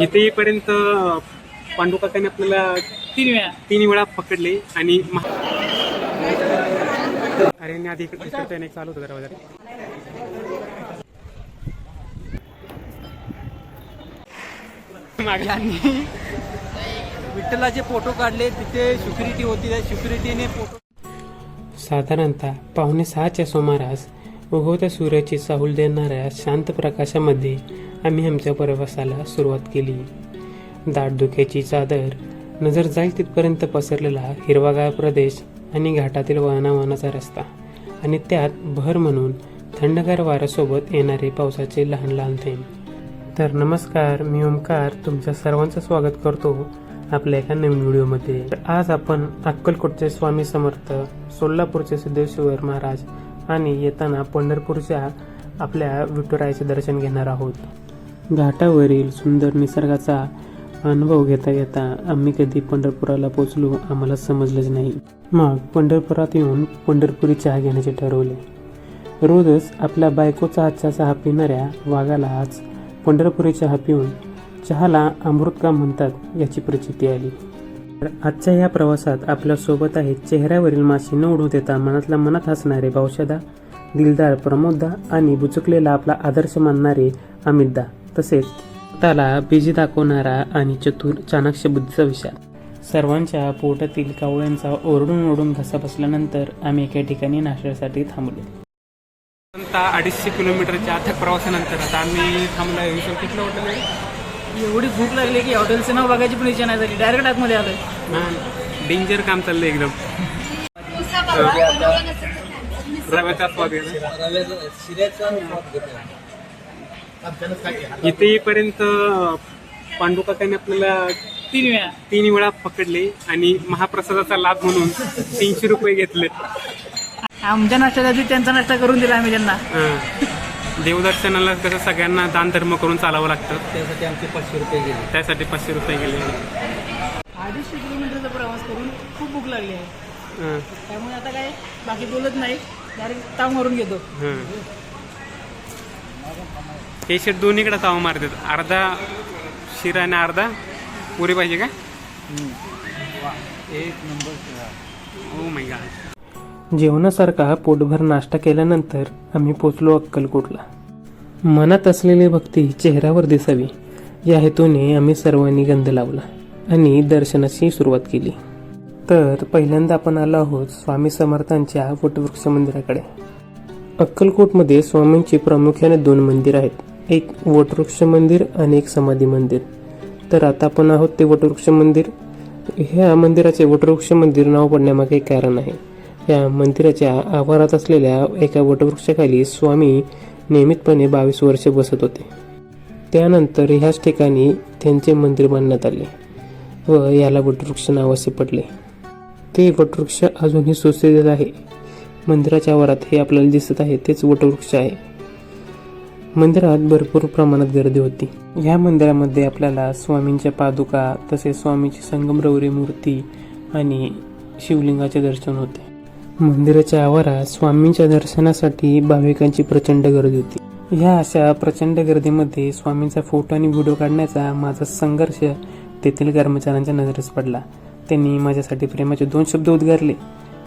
इथे येईपर्यंत पांडुकाकाने आपल्याला तीन वेळा. तीन वेळा पकडले आणि अरे आधी इकडे चालू होतं दरवाजा मागे यांनी विठ्ठलाचे फोटो काढले तिथे सिक्युरिटी होती त्या सिक्युरिटीने फोटो साधारणतः पावणे सहाच्या सुमारास उगवत्या सूर्याची चाहूल देणाऱ्या शांत प्रकाशामध्ये आम्ही आमच्या प्रवासाला सुरुवात केली. दाटधुक्याची चादर नजर जाईल तिथपर्यंत पसरलेला हिरवागार प्रदेश आणि घाटातील वाहनावानाचा रस्ता आणि त्यात भर म्हणून थंडगार वाऱ्यासोबत येणारे पावसाचे लहान लहान थेंब. तर नमस्कार मी ओमकार तुमच्या सर्वांचं स्वागत करतो आपल्या एका नवीन व्हिडिओमध्ये. तर आज आपण अक्कलकोटचे स्वामी समर्थ सोलापूरचे सिद्धेश्वर महाराज आणि येताना पंढरपूरच्या आपल्या विठुरायाचे दर्शन घेणार आहोत. घाटावरील सुंदर निसर्गाचा अनुभव घेता घेता आम्ही कधी पंढरपुराला पोचलो आम्हाला समजलंच नाही. मग पंढरपुरात येऊन पंढरपुरी चहा घेण्याचे ठरवले. रोजच आपल्या बायकोचा आजचा चहा पिणाऱ्या वाघाला आज पंढरपुरी चहा पिऊन चहाला अमृत का म्हणतात याची प्रचिती आली. तर आजच्या या प्रवासात आपल्यासोबत आहेत चेहऱ्यावरील माशी न उडू देता मनातल्या मनात हसणारे भावशदा दिलदार प्रमोददा आणि बुचकलेला आपला आदर्श मानणारे अमितदा. तसेच त्याला बिजी दाखवणारा आणि चतुर चाणक्य बुद्धीचा विचार सर्वांच्या पोटातील कावळ्यांचा ओरडून ओरडून घसा बसल्यानंतर आम्ही एका ठिकाणी नाश्त्यासाठी थांबलो. अडीचशे किलोमीटरच्या अथक प्रवासानंतर आता आम्ही थांबला कुठलं हॉटेल आहे? एवढी भूक लागली की हॉटेलचं नाव बघायची पण इच्छा नाही झाली. डायरेक्ट आतमध्ये आलोय. डेंजर काम चाललंय एकदम. रव्याचा स्वाद इथे येईपर्यंत पांडुकाकाने आपल्याला तीन वेळा तीन वेळा पकडले आणि महाप्रसादाचा लाभ म्हणून तीनशे रुपये घेतले. आमच्या नाश्त्याच्या आधी त्यांचा नाश्ता करून दिला आम्ही त्यांना. देवदर्शनाला कसं सगळ्यांना दान धर्म करून चालावं लागतं. त्यासाठी आमचे पाचशे रुपये गेले. त्यासाठी पाचशे रुपये गेले. अडीचशे किलोमीटरचा प्रवास करून खूप भूक लागली आहे. त्यामुळे आता काय बाकी बोलत नाही. डायरेक्ट ताव मारून घेतो. हं. शेट दोन्हीकडे ताव मारतात. अर्धा शिरा आणि अर्धा पुरी पाहिजे का? एक नंबर ओ माय गॉड जेवणासारखा पोटभर नाश्ता केल्यानंतर आम्ही पोचलो अक्कलकोटला. मनात असलेली भक्ती चेहऱ्यावर दिसावी. या हेतूने आम्ही सर्वांनी गंध लावला आणि दर्शनाची सुरुवात केली. तर पहिल्यांदा आपण आलो आहोत स्वामी समर्थांच्या वटवृक्ष मंदिराकडे. अक्कलकोटमध्ये स्वामींची प्रामुख्याने दोन मंदिर आहेत. एक वटवृक्ष मंदिर आणि एक समाधी मंदिर. तर आता आपण आहोत ते वटवृक्ष मंदिर. ह्या मंदिराचे वटवृक्ष मंदिर नाव पडण्यामागे एक कारण आहे. या मंदिराच्या आवारात असलेल्या एका वटवृक्षाखाली स्वामी नियमितपणे बावीस वर्षे बसत होते. त्यानंतर ह्याच ठिकाणी त्यांचे मंदिर बांधण्यात आले व याला वटवृक्ष नाव असे पडले. ते वटवृक्ष अजूनही सुस्थितीत आहे. मंदिराच्या आवारात हे आपल्याला दिसत आहे तेच वटवृक्ष आहे. मंदिरात भरपूर प्रमाणात गर्दी होती. या मंदिरामध्ये आपल्याला स्वामींच्या पादुका तसेच स्वामीची संगमरवरी मूर्ती आणि शिवलिंगाचे दर्शन होते. मंदिराच्या आवारात स्वामींच्या दर्शनासाठी भाविकांची प्रचंड गर्दी होती. ह्या अशा प्रचंड गर्दीमध्ये स्वामींचा फोटो आणि व्हिडिओ काढण्याचा माझा संघर्ष तेथील कर्मचाऱ्यांच्या नजरेस पडला. त्यांनी माझ्यासाठी प्रेमाचे दोन शब्द उद्गारले.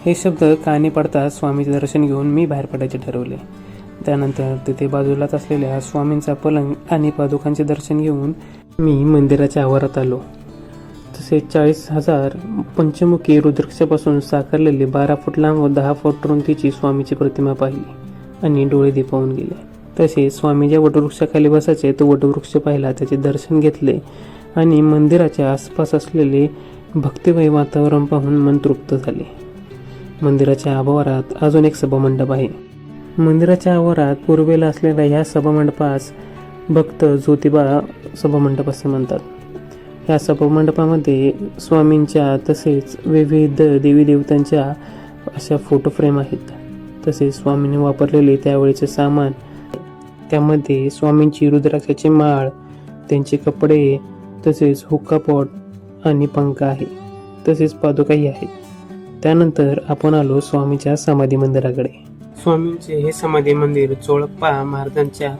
हे शब्द काने पडता स्वामीचे दर्शन घेऊन मी बाहेर पडायचे ठरवले. त्यानंतर तिथे बाजूलाच असलेल्या स्वामींचा पलंग आणि पादुकांचे दर्शन घेऊन मी मंदिराच्या आवारात आलो. तसेच चाळीस हजार पंचमुखी रुद्राक्षापासून साकारलेली बारा फूट लांब व दहा फूट रुंदीची स्वामीची प्रतिमा पाहिली आणि डोळे दिपावून गेले. तसेच स्वामी ज्या वटवृक्षाखाली बसायचे तो वटवृक्ष पाहिला त्याचे दर्शन घेतले आणि मंदिराच्या आसपास असलेले भक्तिमय वातावरण पाहून मन तृप्त झाले. मंदिराच्या आवारात अजून एक सभामंडप आहे. मंदिराच्या आवारात पूर्वेला असलेल्या ह्या सभामंडपास भक्त ज्योतिबा सभामंडप असे म्हणतात. या सभामंडपामध्ये स्वामींच्या तसेच विविध देवी देवतांच्या अशा फोटो फ्रेम आहेत. तसेच स्वामींनी वापरलेले त्यावेळेचे सामान त्यामध्ये स्वामींची रुद्राक्षाची माळ त्यांचे कपडे तसेच हुक्का पॉट आणि पंखा आहे. तसेच पादुकाही आहेत. त्यानंतर आपण आलो स्वामीच्या समाधी मंदिराकडे. स्वामींचे हे समाधी मंदिर चोळप्पा महाराजांच्या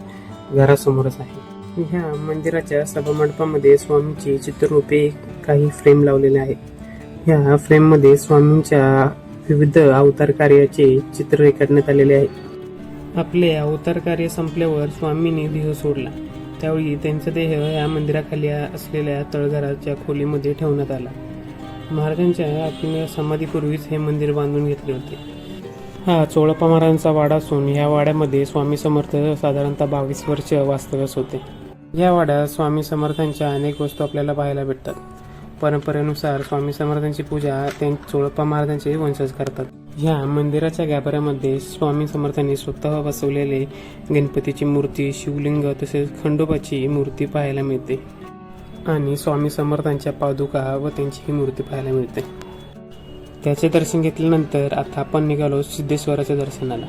घरासमोरच आहे. ह्या मंदिराच्या सभामंडपामध्ये स्वामींची चित्ररूपे काही फ्रेम लावलेले आहेत. ह्या फ्रेममध्ये स्वामींच्या विविध अवतार कार्याचे चित्र रेखाटण्यात आलेले आहे. आपले अवतार कार्य संपल्यावर स्वामींनी देह सोडला. त्यावेळी त्यांचा देह या मंदिराखाली असलेल्या तळघराच्या खोलीमध्ये ठेवण्यात आला. महाराजांच्या आपल्या समाधीपूर्वीच हे मंदिर बांधून घेतले होते. हा चोळप्पा महाराजांचा वाडा असून या वाड्यामध्ये स्वामी समर्थ साधारणतः बावीस वर्ष वास्तव्यास होते. या वाड्यात स्वामी समर्थांच्या अनेक वस्तू आपल्याला पाहायला भेटतात. परंपरेनुसार स्वामी समर्थांची पूजा त्यां चोळप्पा महाराजांचे वंशज करतात. ह्या मंदिराच्या गाभाऱ्यामध्ये स्वामी समर्थांनी स्वतः बसवलेले गणपतीची मूर्ती शिवलिंग तसेच खंडोबाची मूर्ती पाहायला मिळते. आणि स्वामी समर्थांच्या पादुका व त्यांची ही मूर्ती पाहायला मिळते. त्याचे दर्शन घेतल्यानंतर आता आपण निघालो सिद्धेश्वराच्या दर्शनाला.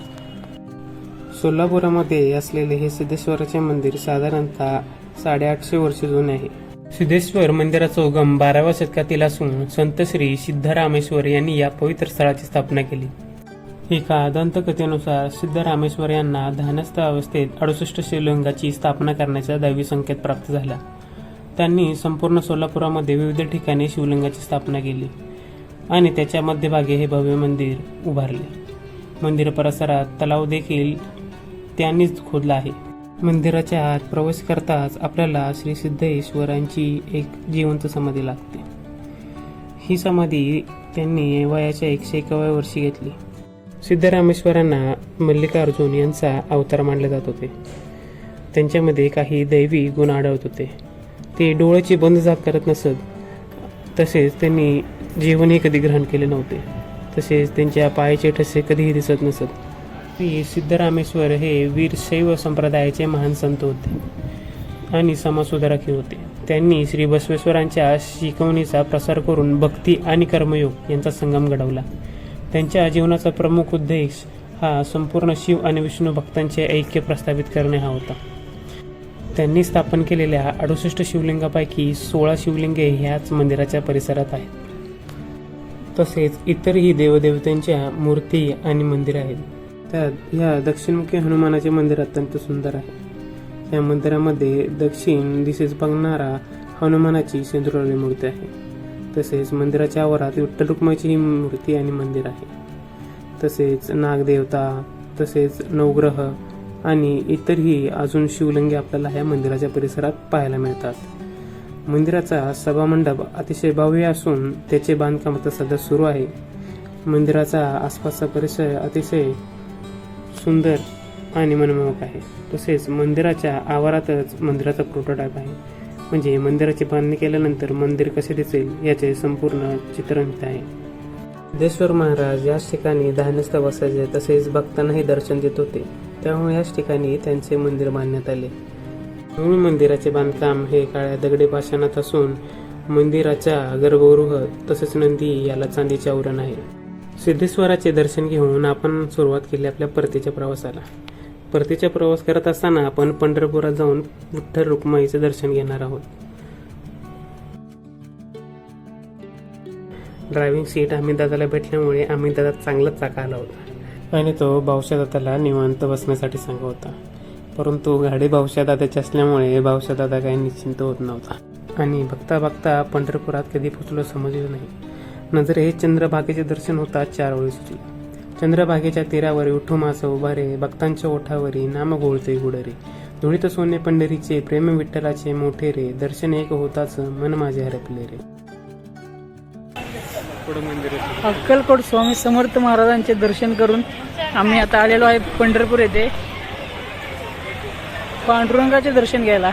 सोलापुरामध्ये असलेले हे सिद्धेश्वराचे मंदिर साधारणतः साडेआठशे वर्ष जुने आहे. सिद्धेश्वर मंदिराचा उगम बाराव्या शतकातील असून संत श्री सिद्धरामेश्वर यांनी या पवित्र स्थळाची स्थापना केली. एका दंतकथेनुसार सिद्धरामेश्वर यांना ध्यानस्थ अवस्थेत अडुसष्ट शिवलिंगाची स्थापना करण्याचा दैवी संकेत प्राप्त झाला. त्यांनी संपूर्ण सोलापुरामध्ये विविध ठिकाणी शिवलिंगाची स्थापना केली. आणि त्याच्या मध्यभागी हे भव्य मंदिर उभारले. मंदिर परिसरात तलाव देखील त्यांनीच खोदला आहे. मंदिराच्या आत प्रवेश करताच आपल्याला श्री सिद्धेश्वरांची एक जिवंत समाधी लागते. ही समाधी त्यांनी वयाच्या एकशे एकाव्या वर्षी घेतली. सिद्धरामेश्वरांना मल्लिकार्जुन यांचा अवतार मानले जात होते. त्यांच्यामध्ये काही दैवी गुण आढळत होते. ते डोळ्याची बंद जात करत नसत. तसेच त्यांनी जीवनही कधी ग्रहण केले नव्हते. तसेच त्यांच्या पायाचे ठसे कधीही दिसत नसत. श्री सिद्धरामेश्वर हे वीर शैव संप्रदायाचे महान संत होते आणि समाजसुधारकही होते. त्यांनी श्री बसवेश्वरांच्या शिकवणीचा प्रसार करून भक्ती आणि कर्मयोग यांचा संगम घडवला. त्यांच्या जीवनाचा प्रमुख उद्देश हा संपूर्ण शिव आणि विष्णू भक्तांचे ऐक्य प्रस्थापित करणे हा होता. त्यांनी स्थापन केलेल्या अडुसष्ट शिवलिंगापैकी सोळा शिवलिंगे ह्याच मंदिराच्या परिसरात आहेत. तसेच इतरही देवदेवतांच्या मूर्ती आणि मंदिर आहेत. त्यात ह्या दक्षिणमुखी हनुमानाचे मंदिर अत्यंत सुंदर आहे. या मंदिरामध्ये दक्षिण दिशेस बघणारा हनुमानाची सेंद्रवली मूर्ती आहे. तसेच मंदिराच्या आवारात विठ्ठल रुक्माची ही मूर्ती आणि मंदिर आहे. तसेच नागदेवता तसेच नवग्रह आणि इतरही अजून शिवलिंगे आपल्याला ह्या मंदिराच्या परिसरात पाहायला मिळतात. मंदिराचा सभामंडप अतिशय भव्य असून त्याचे बांधकाम आता सध्या सुरू आहे. मंदिराचा आसपासचा परिसर अतिशय सुंदर आणि मनमोहक आहे. तसेच मंदिराच्या आवारातच मंदिराचा प्रोटोटाईप आहे. म्हणजे मंदिराची बांधणी केल्यानंतर मंदिर कसे दिसेल याचे संपूर्ण चित्रण आहे. सिद्धेश्वर महाराज याच ठिकाणी ध्यानस्थ बसायचे तसेच भक्तांनाही दर्शन देत होते. त्यामुळे याच ठिकाणी त्यांचे मंदिर बांधण्यात आले. मूळ मंदिराचे बांधकाम हे काळ्या दगडी पाषाणात असून मंदिराच्या गर्भगृह तसेच नंदी याला चांदीचे आवरण आहे. सिद्धेश्वराचे दर्शन घेऊन आपण सुरुवात केली आपल्या परतीच्या प्रवासाला. परतीचा प्रवास करत असताना आपण पंढरपुरात जाऊन विठ्ठल रुक्माईचे दर्शन घेणार आहोत. ड्रायव्हिंग सीट आम्ही दादाला भेटल्यामुळे आम्ही दादा चांगलाच चाका आला होता. आणि तो भाऊशा दादाला निवांत बसण्यासाठी सांगत होता. परंतु गाडी भाऊशा दादाची असल्यामुळे भाऊशा दादा काही निश्चिंत होत नव्हता. आणि बघता बघता पंढरपुरात कधी पोचलो समजलं नाही. नजर हे चंद्रभागेचे दर्शन होता चार वेळी सुचले. चंद्रभागेच्या तीरावर विठू मासं उभारे भक्तांच्या ओठावरी नाम गोळते गुडरे धुळीत सोने पंढरीचे प्रेम विठ्ठलाचे मोठे रे दर्शन एक होताच मन माझे हरपले रे. अक्कलकोट स्वामी समर्थ महाराजांचे दर्शन करून आम्ही आता आलेलो आहे पंढरपूर येथे. पांडुरंगाचे दर्शन घ्यायला.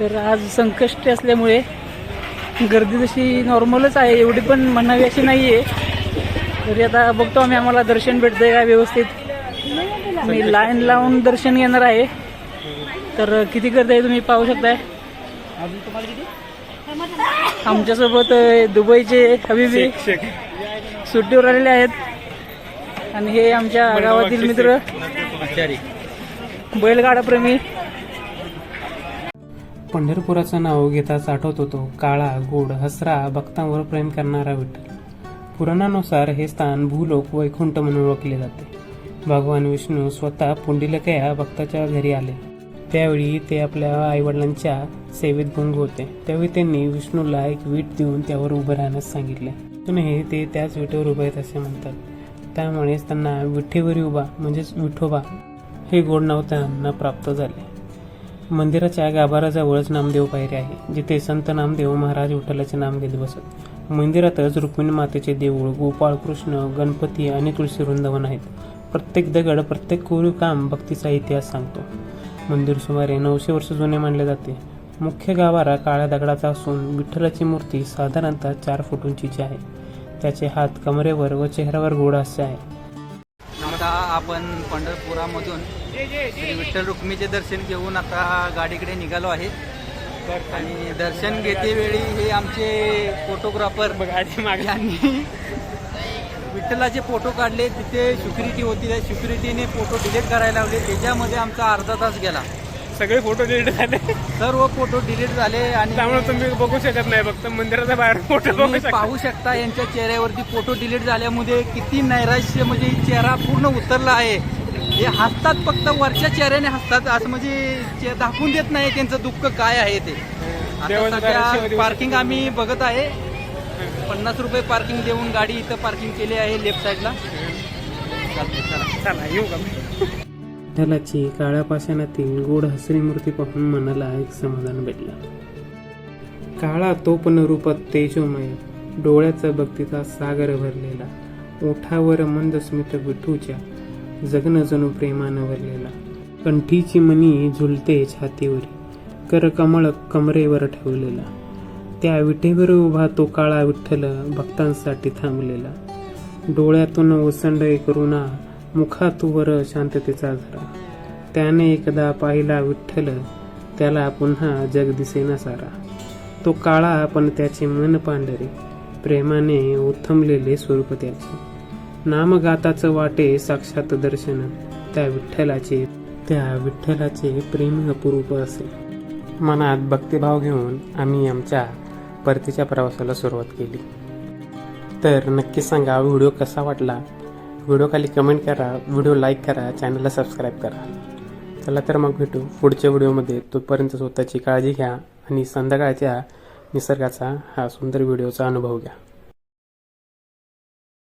तर आज संकष्टी असल्यामुळे गर्दी तशी नॉर्मलच आहे एवढी पण म्हणावी अशी नाही आहे तरी आता बघतो आम्ही आम्हाला दर्शन भेटतंय का व्यवस्थित. मी लाईन लावून दर्शन घेणार आहे. तर किती गर्दी आहे तुम्ही पाहू शकताय? आमच्यासोबत दुबईचे हबीबी सुट्टीवर आलेले आहेत. आणि हे आमच्या गावातील मित्र. बैलगाडा प्रेमी. पंढरपुराचं नाव घेताच आठवत होतो काळा गोड हसरा भक्तांवर प्रेम करणारा विठ्ठल. पुराणानुसार हे स्थान भूलोक वैकुंठ म्हणून ओळखले जाते. भगवान विष्णू स्वतः पुंडिलक या भक्ताच्या घरी आले. त्यावेळी ते आपल्या आईवडिलांच्या सेवेत गुंग होते. त्यावेळी त्यांनी विष्णूला एक वीट देऊन त्यावर उभं राहण्यास सांगितले. अजूनही ते त्याच विटेवर उभे आहेत असे म्हणतात. त्यामुळेच त्यांना विठेवरी उभा म्हणजेच विठोबा हे गोड नाव त्यांना प्राप्त झाले. मंदिराच्या गाभाराजवळच नामदेव पायरी आहे जिथे संत नामदेव महाराज विठ्ठलाचे नाम घेत बसत. मंदिरातच रुक्मिणी मातेचे देऊळ गोपाळ कृष्ण गणपती आणि तुळशी वृंदावन आहेत. प्रत्येक दगड प्रत्येक कोरीव काम भक्तीचा इतिहास सांगतो. मंदिर सुमारे नऊशे वर्ष जुने मानले जाते. मुख्य गाभारा काळ्या दगडाचा असून विठ्ठलाची मूर्ती साधारणतः चार फूट उंचीची आहे. त्याचे हात कमरेवर व चेहऱ्यावर गोड हास्य आहे. आता आपण पंढरपुरामधून श्री विठ्ठल रुक्मीचे दर्शन घेऊन आता गाडीकडे निघालो आहे. आणि दर्शन घेते वेळी हे आमचे फोटोग्राफर यांनी विठ्ठलाचे फोटो काढले तिथे सिक्युरिटी होती त्या सिक्युरिटीने फोटो डिलीट करायला लावले त्याच्यामध्ये आमचा अर्धा तास गेला. सगळे फोटो डिलीट झाले. सर्व फोटो डिलीट झाले आणि त्यामुळे तुम्ही बघू शकत नाही फक्त मंदिराच्या बाहेर फोटो बघू शकता. पाहू शकता यांच्या चेहऱ्यावरती फोटो डिलीट झाल्यामुळे किती नैराश्य म्हणजे चेहरा पूर्ण उतरला आहे. हे हसतात फक्त वरच्या चेहऱ्याने हसतात असं म्हणजे चे- दाखवून देत नाही त्यांचं दुःख काय आहे ते. सध्या पार्किंग आम्ही बघत आहे. पन्नास रुपये पार्किंग देऊन गाडी इथं पार्किंग केली आहे लेफ्ट साईडला चला येऊ का? विठ्ठलाची काळ्या पाषाणातील गोड हसरी मूर्ती पाहून मनाला एक समाधान भेटला. काळा तो पण रूपात तेजोमय डोळ्याचा भक्तीचा सागर भरलेला ओठावर मंद स्मित विठूच्या जगन जणू प्रेमानं भरलेला. कंठीची मनी झुलते छातीवरी कर कमळ कमरेवर ठेवलेला. त्या विठेवर उभा तो काळा विठ्ठल भक्तांसाठी थांबलेला. डोळ्यातून ओसंड करुणा मुखातूवर शांततेचा झरा त्याने एकदा पाहिला विठ्ठल त्याला पुन्हा जग दिसेना सारा. तो काळा पण त्याचे मन पांढरे प्रेमाने उथमलेले स्वरूप त्याचे. नामगाताचं वाटे साक्षात दर्शन त्या विठ्ठलाचे त्या विठ्ठलाचे प्रेम अपूर्व असे. मनात भक्तिभाव घेऊन आम्ही आमच्या परतीच्या प्रवासाला सुरुवात केली. तर नक्की सांगा व्हिडिओ कसा वाटला? व्हिडिओखाली कमेंट करा व्हिडिओ लाईक करा चॅनलला सबस्क्राईब करा. चला तर मग भेटू पुढच्या व्हिडिओमध्ये तोपर्यंत स्वतःची काळजी घ्या आणि संध्याकाळच्या निसर्गाचा हा सुंदर व्हिडिओचा अनुभव घ्या.